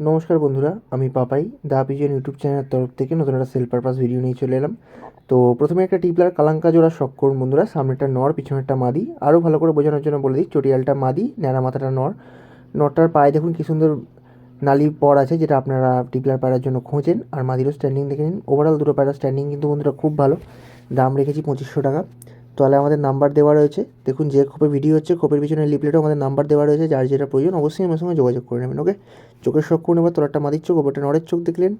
নমস্কার বন্ধুরা, আমি পাপাই দা পিজন ইউটিউব চ্যানেলের তরফ থেকে নতুন একটা সেল পারপাস ভিডিও নিয়ে চলে এলাম। তো প্রথমে একটা টিপলার কালাঙ্কা জোড়া শখ করুন বন্ধুরা সামনেটা নর, পিছনেরটা মাদি। আরও ভালো করে বোঝানোর জন্য বলে দিই, চটিয়ালটা মাদি, ন্যাড়া মাথাটা নর। নরটার পায়ে দেখুন কী সুন্দর নালি পর আছে, যেটা আপনারা টিপলার পায়রার জন্য খোঁজেন। আর মাদিরও স্ট্যান্ডিং দেখে নিন। ওভারঅল দুটো পায়রা স্ট্যান্ডিং কিন্তু বন্ধুরা খুব ভালো। দাম রেখেছি পঁচিশশো টাকা। তাহলে আমাদের নাম্বার দেওয়া রয়েছে। দেখুন, যে খোপে ভিডিও হচ্ছে, খোপের পিছনে লিপলেটও আমাদের নাম্বার দেওয়া রয়েছে। যার যেটা প্রয়োজন, অবশ্যই আমার সঙ্গে যোগাযোগ করে নেবেন ওকে চোখের শখ করুন এবার তোলারটা মাদির চোখ, ওপরটা নরের চোখ দেখলেন।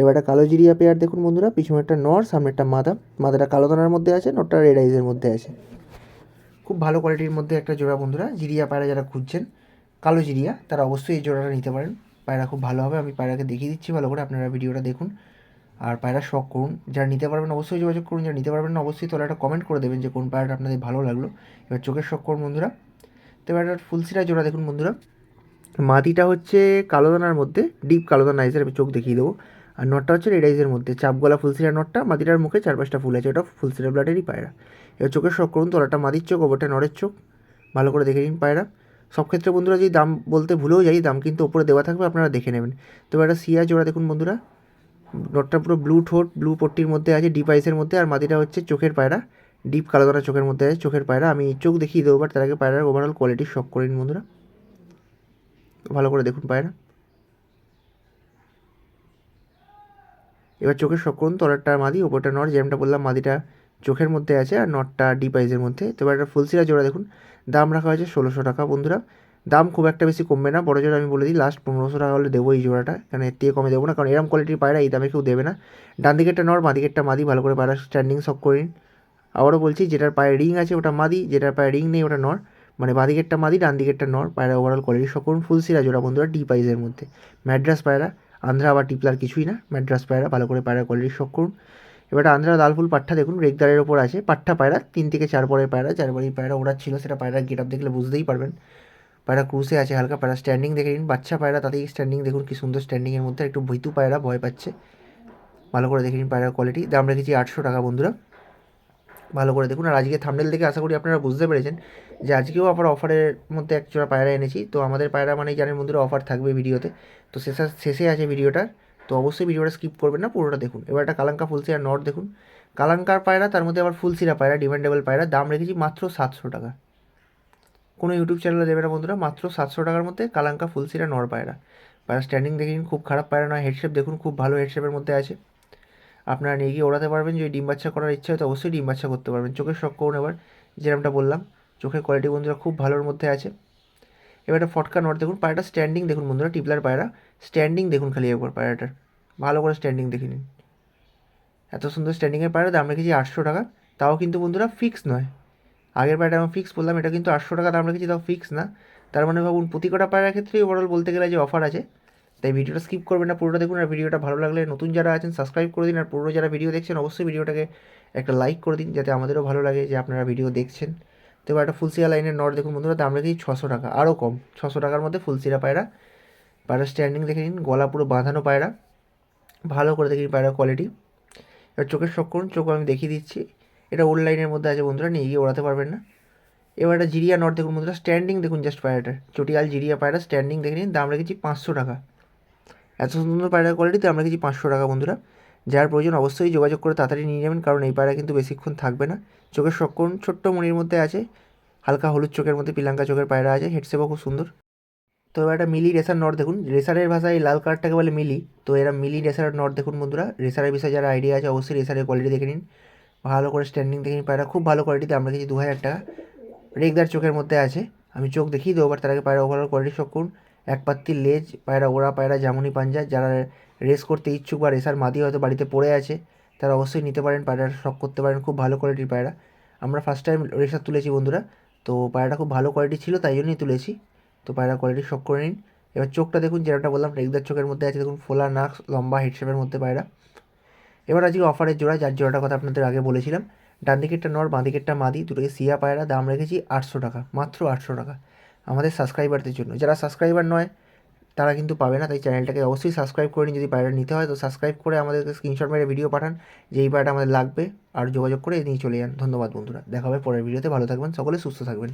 এবার একটা কালো জিরিয়া পেয়ার দেখুন বন্ধুরা পিছনেরটা নর একটা মাদা। মাদাটা কালো দানার মধ্যে আছে, নরটা রেড আইজের মধ্যে আছে। খুব ভালো কোয়ালিটির মধ্যে একটা জোড়া বন্ধুরা, জিরিয়া পায়রা যারা খুঁজছেন, কালো জিরিয়া, তারা অবশ্যই এই জোড়াটা নিতে পারেন। পায়রা খুব ভালো হবে, আমি পায়রাকে দেখিয়ে দিচ্ছি, ভালো করে আপনারা ভিডিওটা দেখুন। আর পায়রা শখ করুন। যারা নিতে পারবেন অবশ্যই যোগাযোগ করুন, যারা নিতে পারবেন না অবশ্যই তোলা একটা কমেন্ট করে দেবেন যে কোন পায়রাটা আপনাদের ভালো লাগল। এবার চোখের শখ করুন বন্ধুরা। তো এবার একটা ফুলসিরা জোড়া দেখুন বন্ধুরা। মাটিটা হচ্ছে কালো দানার মধ্যে ডিপ কালো দানা আইসের চোখ দেখিয়ে দেবো। আর নটটা হচ্ছে রেড আইসের মধ্যে, চাপগলা ফুলসিরা নটটা, মাটিটার মুখে চার পাঁচটা ফুল আছে, ওটা ফুলসিরা ব্লাডেরই পায়রা। এবার চোখের শখ করুন, তোলাটা মাদির চোখ, ওপরটা নরের চোখ। ভালো করে দেখে নিন পায়রা। সব ক্ষেত্রে বন্ধুরা যদি দাম বলতে ভুলেও যাই, দাম কিন্তু ওপরে দেওয়া থাকবে, আপনারা দেখে নেবেন। তো একটা সিয়া জোড়া দেখুন বন্ধুরা। নটটা পুরো ব্লু ঠোঁট ব্লু পট্টির মধ্যে আছে ডিপ আইসের মধ্যে, আর মাদিটা হচ্ছে চোখের পায়রা ডিপ কালো দানা চোখের মধ্যে আছে, চোখের পায়রা। আমি চোখ দেখিয়ে দেবো বাট তার আগে পায়রার ওভারঅল কোয়ালিটি শখ করে নিন বন্ধুরা। ভালো করে দেখুন পায়রা। এবার চোখের শখ করুন, তলারটা মাদি, ওপরটা নট যেমনটা বললাম, মাদিটা চোখের মধ্যে আছে আর নটটা ডিপ আইসের মধ্যে। তো এবার একটা ফুলসিরা জোড়া দেখুন। দাম রাখা হয়েছে ষোলোশো টাকা বন্ধুরা। দাম খুব একটা বেশি কমবে না। বড় জোড়া আমি বলে দিই লাস্ট পনেরোশো টাকা হলে দেবো এই জোড়াটা। কারণ এর থেকে কমে দেবো না, কারণ এরম কোয়ালিটির পায়রা এই দামে কেউ দেবে না। ডান দিকেরটা নর মাদিকেরটা মাদি, ভালো করে পায়রা স্ট্যান্ডিং সব করে নিন। আবারও বলছি, যেটার পায়ে রিং আছে ওটা মাদি, যেটার পায়ে রিং নেই ওটা নর। মানে বাদিকেরটা মাদি, ডান দিকেরটা নর। পায়রা ওভারঅল কোয়ালিটি সব করুন ফুল সিরা জোড়া বন্ধুরা ডিপ আইজের মধ্যে। ম্যাড্রাস পায়রা আন্ধ্রা আবার টিপলার কিছুই না। ম্যাড্রাস পায়রা, ভালো করে পায়রা কোয়ালিটি শখ করুন। এবার আন্ধ্রা লালফুল পাট্টা দেখুন রেগদারের ওপর আছে। পাট্টা পায়রা, তিন থেকে চার পরের পায়রা চার পরের পায়রা ওড়াচ্ছিল, সেটা পায়রা গেট আপ দেখলে বুঝতেই পারবেন। পায়রা ক্রুসে আছে, হালকা পায়রা। স্ট্যান্ডিং দেখে নিন, বাচ্চা পায়রা, তাতেই স্ট্যান্ডিং দেখুন কি সুন্দর স্ট্যান্ডিংয়ের মধ্যে। একটু ভৈতু পায়রা, ভয় পাচ্ছে। ভালো করে দেখে নিন পায়রার কোয়ালিটি দাম রেখেছি আটশো টাকা বন্ধুরা। ভালো করে দেখুন। আর আজকে থামনেল দেখে আশা করি আপনারা বুঝতে পেরেছেন যে আজকেও আবার অফারের মধ্যে এক জোড়া পায়রা এনেছি। তো আমাদের পায়রা মানে জানেন বন্ধুরা অফার থাকবে ভিডিওতে। তো শেষে শেষে আছে ভিডিওটার তো অবশ্যই ভিডিওটা স্কিপ করবেন না, পুরোটা দেখুন। এবার একটা কালাঙ্কা ফুলসিরা নট দেখুন। কালাঙ্কার পায়রা, তার মধ্যে আবার ফুলসিরা পায়রা ডিমান্ডেবল পায়রা। দাম রেখেছি মাত্র সাতশো টাকা। কোনো ইউটিউব চ্যানেলে দেবে না বন্ধুরা, মাত্র সাতশো টাকার মধ্যে কালাঙ্কা, ফুলসিরা, নর পায়রা। পায়রা স্ট্যান্ডিং দেখে খুব খারাপ পায়রা নয় হেডশেপ দেখুন, খুব ভালো হেডশেপের মধ্যে আছে। আপনারা নিয়ে গিয়ে ওড়াতে পারবেন, যদি ডিম বাচ্চা করার ইচ্ছা হয় তো অবশ্যই ডিম বাচ্চা করতে পারবেন। চোখের শখ করুন এবার যেরকমটা বললাম, চোখের কোয়ালিটি বন্ধুরা খুব ভালোর মধ্যে আছে। এবার একটা ফটকা নট দেখুন, পায়রাটা স্ট্যান্ডিং দেখুন বন্ধুরা, টিপলার পায়রা। স্ট্যান্ডিং দেখুন খালি একবার পায়রাটার, ভালো করে স্ট্যান্ডিং দেখে নিন। এত সুন্দর স্ট্যান্ডিংয়ের পায়রা দাম রেখেছি আটশো টাকা, তাও কিন্তু বন্ধুরা ফিক্স নয়। আগের পায়রাটা আমি ফিক্স বললাম, এটা কিন্তু আটশো টাকা দাম রেখেছি, তাও ফিক্স না। তার মানে ভাবুন, প্রতি কটা পায়রার ক্ষেত্রেই ওভারঅল বলতে গেলে যে অফার আছে। তাই ভিডিওটা স্কিপ করবেন না, পুরোটা দেখুন আর ভিডিওটা ভালো লাগলে নতুন যারা আছেন সাবস্ক্রাইব করে দিন। আর পুরো যারা ভিডিও দেখছেন, অবশ্যই ভিডিওটাকে একটা লাইক করে দিন, যাতে আমাদেরও ভালো লাগে যে আপনারা ভিডিও দেখছেন। তো এবার একটা ফুলসিয়া লাইনের নট দেখুন বন্ধুরা, দাম রেখেছি ছশো টাকা, আরও কম, ছশো টাকার মধ্যে ফুলসিরা পায়রা। পায়রা স্ট্যান্ডিং দেখে নিন, গলা পুরো বাঁধানো পায়রা। ভালো করে দেখি পায়রা কোয়ালিটি এবার চোখের শখ করুন, চোখ আমি দেখিয়ে দিচ্ছি। এটা ওল্ড লাইনের মধ্যে আছে বন্ধুরা, নিয়ে গিয়ে ওড়াতে পারবেন না। এবার একটা জিরিয়া নট দেখুন বন্ধুরা স্ট্যান্ডিং দেখুন জাস্ট পায়রাটার। চটিয়াল জিরিয়া পায়রা স্ট্যান্ডিং দেখে নিন, দাম রেখেছি পাঁচশো টাকা। এত সুন্দর পায়রার কোয়ালিটিতে আমরা রেখেছি পাঁচশো টাকা বন্ধুরা। যার প্রয়োজন অবশ্যই যোগাযোগ করে তাড়াতাড়ি নিয়ে যাবেন কারণ এই পায়রা কিন্তু বেশিক্ষণ থাকবে না। চোখের করুন, ছোট্ট মনির মধ্যে আছে, হালকা হলুদ চোখের মধ্যে পিলাঙ্কা চোখের পায়রা আছে হেডসেপও খুব সুন্দর। তো এবার একটা মিলি রেসার নট দেখুন, রেসারের ভাষায় এই লাল কালারটাকে বলে মিলি। তো এরা মিলি রেসার নট দেখুন বন্ধুরা, রেসারের বিষয়ে যারা আইডিয়া আছে, অবশ্যই রেসারের কোয়ালিটি দেখে নিন। ভালো করে স্ট্যান্ডিং দেখে নিন পায়রা খুব ভালো কোয়ালিটিতে আমরা কিছু দু হাজার টাকা রেগদার চোখের মধ্যে আছে। আমি চোখ দেখিয়ে দেবো তার আগে পায়রা ওভারঅল কোয়ালিটি শখ করুন। এক পাত্তির লেজ পায়রা ওড়া, পায়রা জামুনি পাঞ্জা, যারা রেস করতে ইচ্ছুক বা রেসার মাদি হয়তো বাড়িতে পড়ে আছে, তারা অবশ্যই নিতে পারেন। পায়রার শখ করতে পারেন, খুব ভালো কোয়ালিটির পায়রা। আমরা ফার্স্ট টাইম রেসার তুলেছি বন্ধুরা, তো পায়রাটা খুব ভালো কোয়ালিটি ছিল, তাই জন্যই তুলেছি। তো পায়রা কোয়ালিটি শখ করে নিন। এবার চোখটা দেখুন যেটা বললাম রেগদার চোখের মধ্যে আছে। দেখুন, ফোলা নাক, লম্বা হেডশেপের মধ্যে পায়রা। এবার আজকে অফারের জোড়া, যার জোড়াটার কথা আপনাদের আগে বলেছিলাম, ডান দিকেরটা নর বাঁ দিকেরটা মাদি দুটোকে সিয়া পায়রা, দাম রেখেছি আটশো টাকা, মাত্র আটশো টাকা। আমাদের সাবস্ক্রাইবারদের জন্য, যারা সাবস্ক্রাইবার নয়, তারা কিন্তু পাবে না, তাই চ্যানেলটাকে অবশ্যই সাবস্ক্রাইব করে নিন, যদি পায়রা নিতে হয়, তো সাবস্ক্রাইব করে আমাদেরকে স্ক্রিনশট মেরে ভিডিও পাঠান, যে এই পায়রাটা আমাদের লাগবে, আর যোগাযোগ করে নিয়ে চলে যান। ধন্যবাদ বন্ধুরা, দেখা হবে পরের ভিডিওতে ভালো থাকবেন, সকলে সুস্থ থাকবেন।